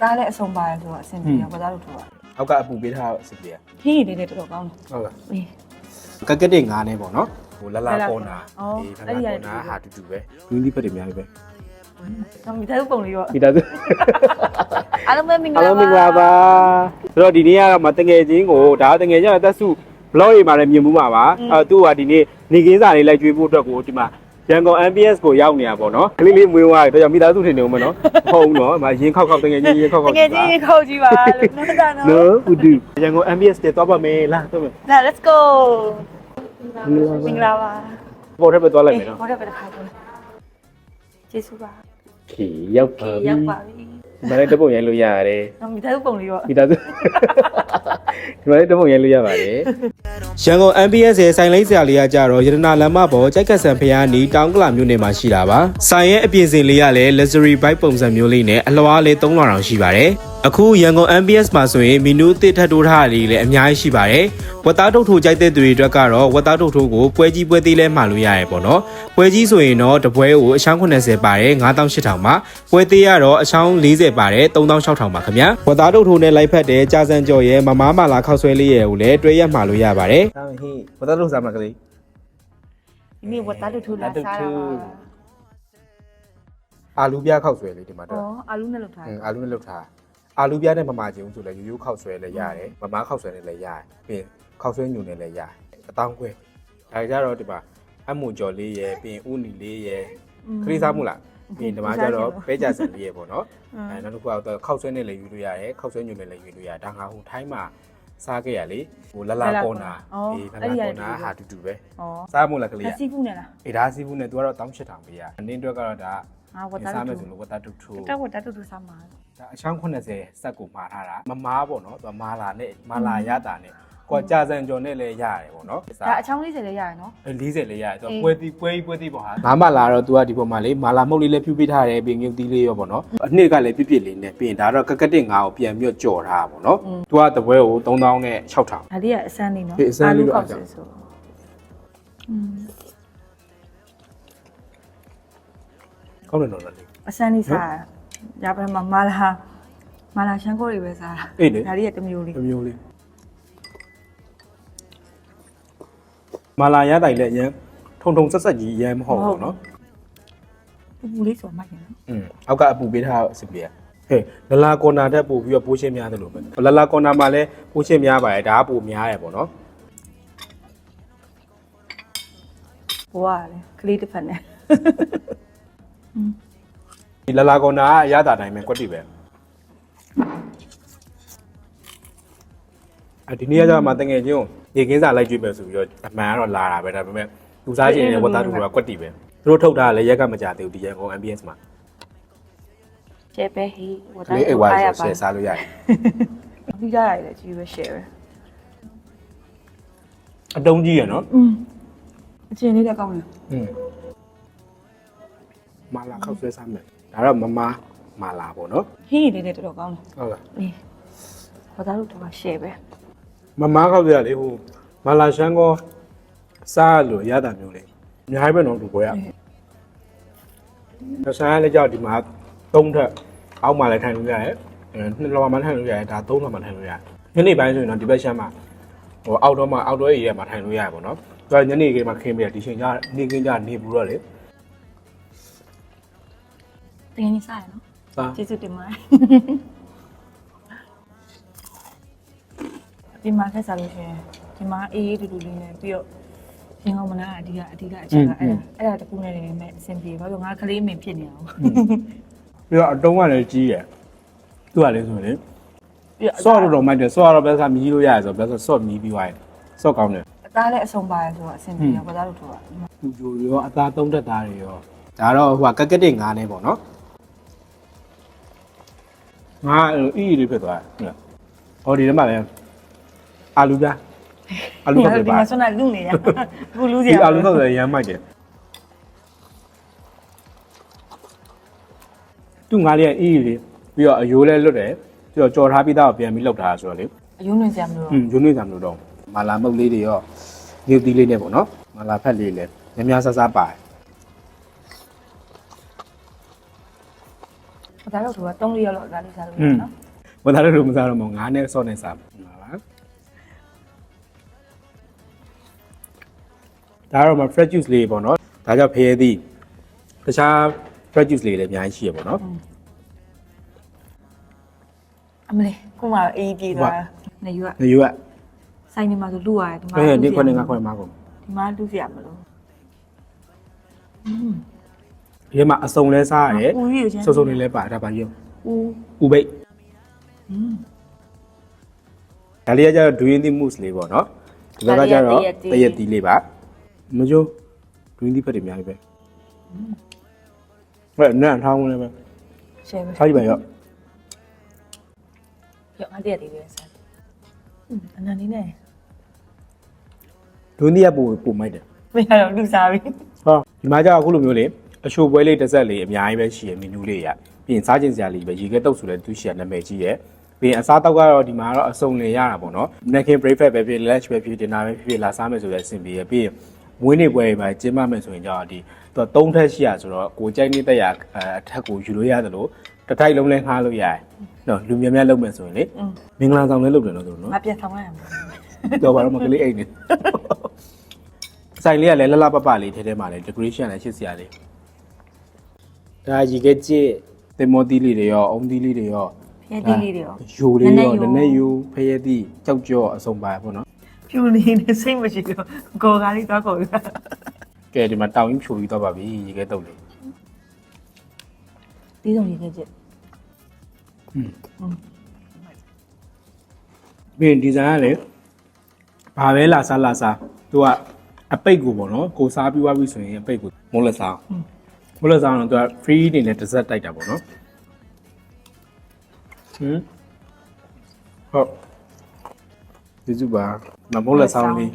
သားလည်းအဆုံးပါတယ်ဆိုတော့အဆင်ပြေတော့ဘာသာလို့ထိုးပါအောက်ကအပူပေးထားတော့အစီပြေဟင်းရည်လေးလည်းတော်တော်ကောင်းတယ်ဟုတ်လားအေးကက်ကက်တင်ငါးနဲ့ပေါ့နော်ဟိုလလာကောနာအော်ဒီလအဲ့လာဒီကောရတယ်နာဟာတူတူပဲလူင်းဒီဖက်တွေအများကြီးပဲတော့မိသားစုပုံလေးရောဒီသားစုအားလုံးပဲမင်္ဂလာအားပါလုံးမင်္ဂလာပါဆိုတော့ဒီနေ့ကတော့မတငယ်ချင်းကိုဒါတငယ်ချင်းကတက်စု blog ရေးမှာလည်းမြင်မှုမှာပါအဲသူကဒီနေ့နေကင်းစာလေးလိုက်ကျွေးဖို့အတွက်ကိုဒီမှာ ရန်ကုန် MPS ကိုရောက်နေတာပေါ့နော်ကလေးလေးမွေးသွားတယ်တော့ကြောင့်မိသားစုထင်နေဦးမယ်နော်ဟုတ်ဘူးနော်မရင်ခောက်ခောက်တငယ်ချင်းရင်ခောက်တခောက်ကယ်ကြီးခေါက်ကြည့်ပါလို့နော်တာနော်နော်ဦးတူရန်ကုန် MPS တဲ့သွားပါမယ်လားသွားမယ်လာ let's go မင်္ဂလာပါပေါ်ထပ်ပဲသွားလိုက်မယ်နော်ဟောတယ်ပဲတစ်ခါပြောကျေးဇူးပါခီရောက်ပါပြီ ရောက်ပါပြီ ဒီမှာလည်းတပုတ်ရိုင်းလို့ရတယ်တော့မိသားစုပုံလေးရောမိသားစုဒီမှာလည်းတပုတ်ရိုင်းလို့ရပါတယ်ရန်ကုန် MPS ရဲ့ဆိုင်လိမ့်ဆရာလေးကကြတော့ရတနာလမ်းမပေါ်ကြိုက်ကဆန်ဖျားနီတောင်းကလာမြို့နယ်မှာရှိတာပါဆိုင်ရဲ့အပြင်စင်လေးကလည်း luxury bike ပုံစံမျိုးလေးနဲ့အလွားလေး3000တောင်ရှိပါတယ် အခုရန်ကုန် MPS မှာဆိုရင်မီနူးအသစ်ထပ်တိုးထားတာလေးလည်းအများကြီးရှိပါတယ်ဝက်သားထုတ်ထိုးကြိုက်တဲ့သူတွေအတွက်ကတော့ဝက်သားထုတ်ထိုးကိုပွဲကြီးပွဲသေးလဲမှာလို့ရတယ်ပေါ့နော်ပွဲကြီးဆိုရင်တော့တပွဲကိုအချောင်း80ပါတယ်9800ပါပွဲသေးရတော့အချောင်း40ပါတယ်3600ပါခင်ဗျာဝက်သားထုတ်ထိုးနဲ့လိုက်ဖက်တဲ့ကြာစံကြော်ရဲ့မမားမာလာခောက်ဆွဲလေးရဲ့ကိုလည်းတွဲရက်မှာလို့ရပါတယ်ဒါဟိဝက်သားထုတ်စားမှာကလေးဒီနေ့ဝတ်သားတူထူလာစားတာပါအာလူပြားခောက်ဆွဲလေးဒီမှာတော့ဩအာလူနဲ့လောက်ထားအင်းအာလူနဲ့လှုပ်ထား အာလူပြားနဲ့မမာချင်းဆိုလည်းရိုးရိုးခောက်ဆွဲလည်းရတယ်မမားခောက်ဆွဲနဲ့လည်းရတယ်ပြီးရင်ခောက်ဆွဲညုံနဲ့လည်းရတယ်အတောင်းခွဲဒါကြတော့ဒီမှာအမှုကြော်လေးရယ်ပြီးရင်ဥနီလေးရယ်ခရီးစားမှုလားပြီးရင်ဒီမှာကျတော့ပဲကြစံလေးရယ်ပေါ့နော်အဲနောက်တစ်ခုကတော့ခောက်ဆွဲနဲ့လည်းယူလို့ရတယ်ခောက်ဆွဲညုံနဲ့လည်းယူလို့ရတယ်ဒါငါဟိုထိုင်းမှာစားခဲ့ရလေဟိုလလာကောနာအေးလလာကောနာဟာတူတူပဲဩစားမှုလားကလေးလက်ကစီဖူးနဲ့လားအေးဒါစီဘူးနဲ့သူကတော့18000ပေးရအနင်းအတွက်ကတော့ဒါ အာဝတ်သား စားမယ် တူ ဆိုလို့ဝတ်သားတူတူ ကဝတ်သားတူတူစားမှာ ဒါအချောင်း80စက်ကိုမှားထားတာမမားပေါ့နော်သူမာလာနဲ့မာလာရတာနဲ့ကိုကြာစံကျော်နဲ့လည်းရတယ်ပေါ့နော် ဒါအချောင်း40လည်းရတယ်နော် အဲ40လည်းရတယ်သူပွဲတီပွဲပွဲတီပေါ့ဟာငါမလာတော့ तू ကဒီပေါ်မှာလေမာလာမုတ်လေးလည်းဖြူပေးထားတယ်ပြီးငုတ်သီးလေးရောပေါ့နော်အနှစ်ကလည်းပြစ်ပြစ်လေးနဲ့ပြီးရင်ဒါတော့ကကက်တစ်ငါကိုပြန်ပြီးကြော်ထားတာပေါ့နော် तू ကတပွဲကို3000နဲ့6000 ဒါလေးကအစမ်းလေးနော် ဒီအစမ်းလေးတော့ ကောက်စီဆိုอืม ကောင်းတယ်နော်လေအစမ်းလေးစားရပါမှာမာလာမာလာရှမ်းကိုတွေပဲစားအေးလေဒါလေးကတစ်မျိုးလေးတစ်မျိုးလေးမာလာရတိုင်လည်းအရင်ထုံထုံဆက်ဆက်ကြီးအရင်မဟုတ်ဘူးနော်ပူပူလေးဆိုမှတ်ရင်နော်อืมအောက်ကအပူပေးထားတော့အဆင်ပြေဟဲ့လလာကော်နာတက်ပို့ပြီးတော့ပိုးချင်းများတယ်လို့ပဲလလာကော်နာမှာလည်းပိုးချင်းများပါတယ်ဒါကပိုများရယ်ပေါ့နော်ဘွားလေကလေးတစ်ဖက်နဲ့ ဒီလလာကော်နာကအရသာတိုင်းပဲကွက်တိပဲအဒီနေ့ကကျမှတငယ်ချင်းကိုရေကင်းစာလိုက်ကြည့်မယ်ဆိုပြီးတော့အမှန်ကတော့လာတာပဲဒါပေမဲ့သူစားချင်တဲ့ဝတ်သားတူကကွက်တိပဲသူတို့ထုတ်တာလည်းရက်ကမကြသေးဘူးဒီရန်ကုန် MBS မှာ ကျဲပဲဟီဝတ် က သား လေးအိတ်ဝိုင်း ရ ဆို ပါ ဆယ်စားလို့ရတယ် ပြီးကြရတယ်ကြီးပဲ share ပဲ အတုံးကြီးရနော် อืมအချင်းလေးလည်းကောင်းတယ် อืม မာလာခောက်ဆွဲစားမယ်ဒါတော့မမမာလာပေါ့နော်ဟင်းရည်လေးလည်းတော်တော်ကောင်းတယ်ဟုတ်လားအေးဝတ်သားတို့တော့ share ပဲမမားခောက်ကြရလေဟိုမာလာရှန်ကောစားလို့ရတာမျိုးလေအများကြီးပဲနော်ဒီပွဲကတဆန်းလည်းကြောက်ဒီမှာ၃ထက်အောက်မှာလည်းထိုင်လို့ရတယ်အဲနှစ်လောမှထိုင်လို့ရတယ်ဒါ၃လောမှထိုင်လို့ရတယ်ညနေပိုင်းဆိုရင်တော့ဒီဘက်ရှမ်းမှာဟိုအောက်တော့မှအောက်တော့အေးရမှာထိုင်လို့ရတယ်ပေါ့နော်ဒါညနေခင်းမှာခင်းပြဒီချိန်ကျနေခင်းကျနေဘူးတော့လေ တကယ်ကြီးစားရနော်စားကျေးဇူးတင်ပါတယ်ဒီမှာဆက်စားလို့ရှိရင်ဒီမှာအေးအေးတူတူလေးနဲ့ပြီးတော့ရင်ကောင်းမလားအဓိကအဓိကအချက်ကအဲ့ဒါအဲ့ဒါတကူနဲ့နေမဲ့အဆင်ပြေဘာလို့ငါကလေးမင်ဖြစ်နေအောင်ပြီးတော့အတုံးကလည်းကြီးရယ်သူကလည်းဆိုရင်ပြီးတော့ဆော့တော့တော့မိုက်တယ်ဆော့ကတော့ဘယ်ကမြည်လို့ရတယ်ဆိုတော့ဘယ်ဆိုဆော့မြည်ပြီးသွားတယ်ဆော့ကောင်းတယ်အသားလည်းအဆုံးပါတယ်ဆိုတော့အဆင်ပြေတော့ဘာသာလို့ထိုးတာပူဂျိုရောအသားသုံးတက်သားတွေရောဒါတော့ဟိုကကက်ကက်တင်ငါးနဲ့ပေါ့နော် ငါအီအီလေးဖြစ်သွားတယ်ဟောဒီထဲမှာလည်းအာလူပြားအာလူခောက်တွေဒီပါမှာဆွမ်းတာလူနေရအခုလူစီဒီရအာလူခောက်တွေရမ်းမိုက်တယ်သူ့ငါးလေးကအီအီလေးပြီးတော့အယိုးလည်းလွတ်တယ်ပြီးတော့ကြော်ထားပြီးသားကိုပြန်ပြီးလောက်ထားတာဆိုတော့လေအယုံနေစရာမလိုอืมယွန်းနေကြမလို့တော့မာလာမုတ်လေးတွေရောညုတ်သီးလေးနဲ့ပေါ့နော်မာလာဖက်လေးလည်းများများဆဆပါတယ် ဝဒါတော့သူက3ရက်လောက်ဒါလေးစားလို့ရอืมနော်ဝတ်သားတို့မစားတော့မဟုတ်ငါးနဲ့စော့နဲ့စားမှာပါဒါတော့မှ fresh juice လေးပေါ့နော်ဒါကြောင့်ဖရဲသီးတခြား fresh juice လေးလည်းအများကြီးရှိရပေါ့နော်အမလေးခုမှအေးပြေးသွားနေယူကနေရွက်ဆိုင်နေမှာဆိုလူရတယ်ဒီမှာအဲနေခွနဲ့ငါခွနဲ့မကုန်ဒီမှာလူစီရမလို့ ဒီထဲမှာအစုံလဲစားရတယ်။ဦးကြီးကိုချင်းစုံစုံလေးလဲပါဒါပါရုပ်။ဦးဥပိတ်ဒါလေးကကျတော့ green tea mousse လေးပေါ့နော်ဒီဘက်ကကျတော့တရက်တီလေးပါမကျိုး green tea ဖက်တွေအများကြီးပဲဟဲ့နန်းထားဝင်လည်းပဲရှယ်ပဲထားကြည့်ပါရော့ရော့အတရက်တီလေးပဲစားอืมအနာနေနဲ့ green tea ကပို့ပို့မိုက်တယ်မရတော့လူစားပြီဟာဒီမှာကျတော့အခုလိုမျိုးလေး အချိုပွဲလေးတစ်ဆက်လေးအများကြီးပဲရှိရမီနူးလေးရပြီးရင်စားခြင်းစရာလေးပဲရေခဲတုပ်ဆိုတဲ့သူရှိရနာမည်ကြီးရပြီးရင်အစားတောက်ကတော့ဒီမှာတော့အစုံနေရတာပေါ့နော်။ Neckin breakfast ပဲဖြစ် lunch ပဲဖြစ် dinner ပဲဖြစ်လာစားမယ်ဆိုတဲ့အဆင်ပြေရပြီးရင်မွေးနေ့ပွဲတွေမှာကျင်းပမယ်ဆိုရင်ကျတော့ဒီသူက၃ထက်ရှိရဆိုတော့ကိုကြိုက်နေတဲ့ရအထက်ကိုယူလို့ရတယ်လို့တစ်ထိုက်လုံးလဲငှားလို့ရတယ်။နော်လူများများလုပ်မယ်ဆိုရင်လေอืมမင်္ဂလာဆောင်လဲလုပ်တယ်နော်သူတို့နော်ငါပြန်ဆောင်ရမှာတော့ဘာလို့မကလေးအိတ်နေဆိုင်လေးကလည်းလှလှပပလေးထဲထဲမှာလည်း decoration လည်းရှစ်စရာလေး ဒါရီကကြည့်တင်မောတီးလေးတွေရောအုံးတီးလေးတွေရောဖျက်တီးလေးတွေရောယိုလေးရောနနည်းနည်းည်းနည်းယိုယိုဖရဲသီးကြောက်ကြောအစုံပါပေါ့နော်ပြူနေနေစိတ်မရှိတော့ကိုယ်ကားလေးသွားခေါ်ပြီးကဲဒီမှာတောင်ကြီးဖြိုပြီးတော့ပါပြီရေခဲတုပ်လေးဒီဆုံးရေးခဲ့ချက်ပြီးရင်ဒီဇိုင်းကလည်းဘာပဲလာစားလာစားသူကအပိတ်ကိုပေါ့နော်ကိုစားပြီးွားပြီဆိုရင်အပိတ်ကိုမိုးလက်စား မိုးလက်စားတော့သူက free နေနဲ့တစ်စက်တိုက်တာပေါ့နော်ဟင်ဟုတ်ဒီစုပါမမိုးလက်စားလေး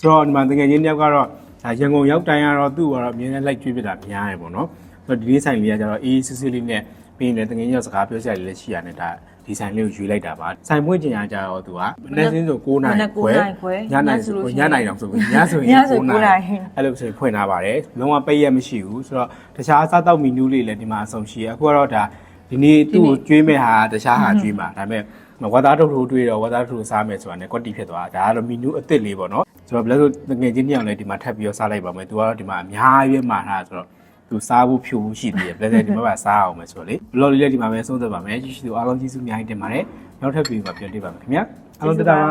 ဆိုတော့ဒီမှာတကယ်ချင်းတယောက်ကတော့ဒါရန်ကုန်ရောက်တိုင်းကတော့သူ့ကတော့အမြင်နဲ့လိုက်ကျွေးပြတာများတယ်ပေါ့နော်ဆိုတော့ဒီလေးဆိုင်လေးကကျတော့အေးစစ်စစ်လေးနဲ့ပြီးရင်လည်းတကယ်ချင်းရောက်စကားပြောစရာလေးလည်းရှိရတယ်ဒါ ဒီဆိုင်လေးကိုယူလိုက်တာပါဆိုင်ပွင့်ကျင်ရကြတော့သူကမနေ့စင်းဆို9နိုင်ခွဲညနိုင်ဆိုညနိုင်တော့ဆိုပြီးညဆိုရင်ညဆို9နိုင်အဲ့လိုဆိုရင်ဖွင့်ထားပါတယ်လုံးဝပိတ်ရက်မရှိဘူးဆိုတော့တခြားအစားတောက်မီနူးလေးလည်းဒီမှာအဆုံးရှိရအခုကတော့ဒါဒီနေ့သူ့ကိုကျွေးမဲ့ဟာတခြားဟာကျွေးမှာဒါပေမဲ့ဝါသားထုတ်ထုတ်တွေးတော့ဝါသားထုတ်ထုတ်စားမယ်ဆိုတာ ਨੇ ကွက်တီဖြစ်သွားတာဒါကတော့မီနူးအစ်စ်လေးပေါ့နော်ဆိုတော့ဘယ်လိုဆိုငွေချင်းတစ်ယောက်လည်းဒီမှာထပ်ပြီးတော့စားလိုက်ပါမယ်သူကတော့ဒီမှာအများကြီးမှာထားဆိုတော့ သူစားဖို့ဖြူဖို့ရှိသေးတယ်ဘယ်လဲဒီမှာပါစားအောင်မယ်ဆိုတော့လေဘလော့လေးလည်းဒီမှာပဲဆုံးသက်ပါမယ်ကြည့်ရှုသူအားလုံးကျေးဇူးအများကြီးတင်ပါတယ်နောက်ထပ်ပြီးမှပြန်တွေ့ပါမယ်ခင်ဗျာအားလုံးတတားပါ